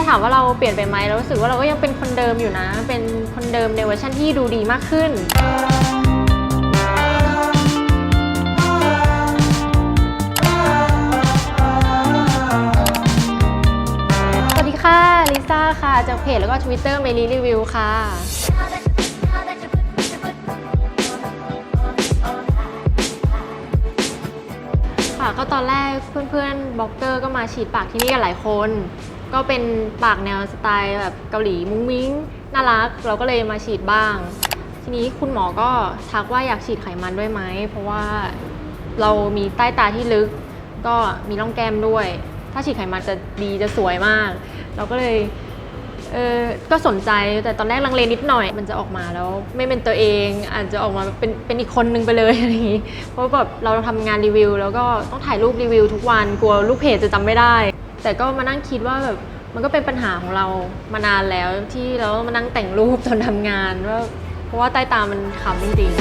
าถามว่าเราเปลี่ยนไปไหมเรารู้สึกว่าเราก็ยังเป็นคนเดิมอยู่นะ เป็นคนเดิมในเวอร์ชันที่ดูดีมากขึ้นสวัสดีค่ะลิซ่าค่ะจากเพจแล้วก็ Twitter เมลีรีวิวค่ะค่ะก็ตอนแรกเพื่อนๆบล็อกเกอร์ก็มาฉีดปากที่นี่กันหลายคน ก็เป็นปากแนวสไตล์แบบเกาหลีมุ้งมิ้งน่ารัก เราก็เลยมาฉีดบ้าง ทีนี้คุณหมอก็ทักว่าอยากฉีดไขมันด้วยไหม เพราะว่าเรามีใต้ตาที่ลึก ก็มีร่องแก้มด้วย ถ้าฉีดไขมันจะดีจะสวยมาก เราก็เลยเออก็สนใจแต่ตอนแรกลังเลนิดหน่อย มันจะออกมาแล้วไม่เป็นตัวเอง อาจจะออกมาเป็นเป็นอีกคนนึงไปเลยอะไรอย่างนี้เพราะแบบเราทำงานรีวิว แล้วก็ต้องถ่ายรูปรีวิวทุกวันกลัวลูกเพจจะจำไม่ได้ แต่ก็มานั่งคิดว่าแบบมันก็เป็นปัญหาของเรามานานแล้วที่เราต้องมานั่งแต่งรูปตอนทำงานว่าเพราะว่าใต้ตามันขำจริงๆ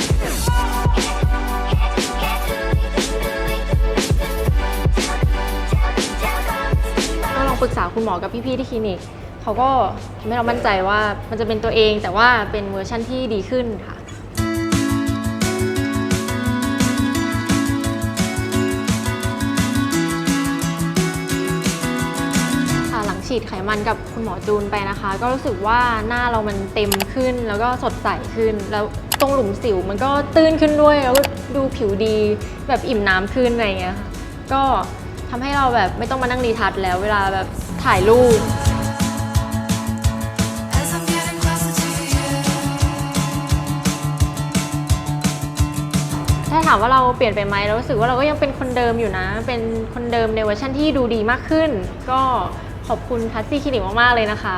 ก็ลองปรึกษาคุณหมอกับพี่ๆที่คลินิกเขาก็ทำให้เรามั่นใจว่ามันจะเป็นตัวเองแต่ว่าเป็นเวอร์ชั่นที่ดีขึ้นค่ะ ฉีดไขมันกับคุณหมอจูนไปนะคะ ก็รู้สึกว่าหน้าเรามันเต็มขึ้นแล้วก็สดใสขึ้น แล้วตรงหลุมสิวมันก็ตื้นขึ้นด้วยแล้วก็ดูผิวดีแบบอิ่มน้ำขึ้นอะไรอย่างเงี้ยค่ะก็ทำให้เราแบบไม่ต้องมานั่งรีทัชแล้วเวลาแบบถ่ายรูป As I'm getting closer to you. ถ้าถามว่าเราเปลี่ยนไปไหมเรารู้สึกว่าเราก็ยังเป็นคนเดิมอยู่นะ เป็นคนเดิมในเวอร์ชันที่ดูดีมากขึ้น ก็ ขอบคุณพัซซี่คลินิกมาก ๆ เลยนะคะ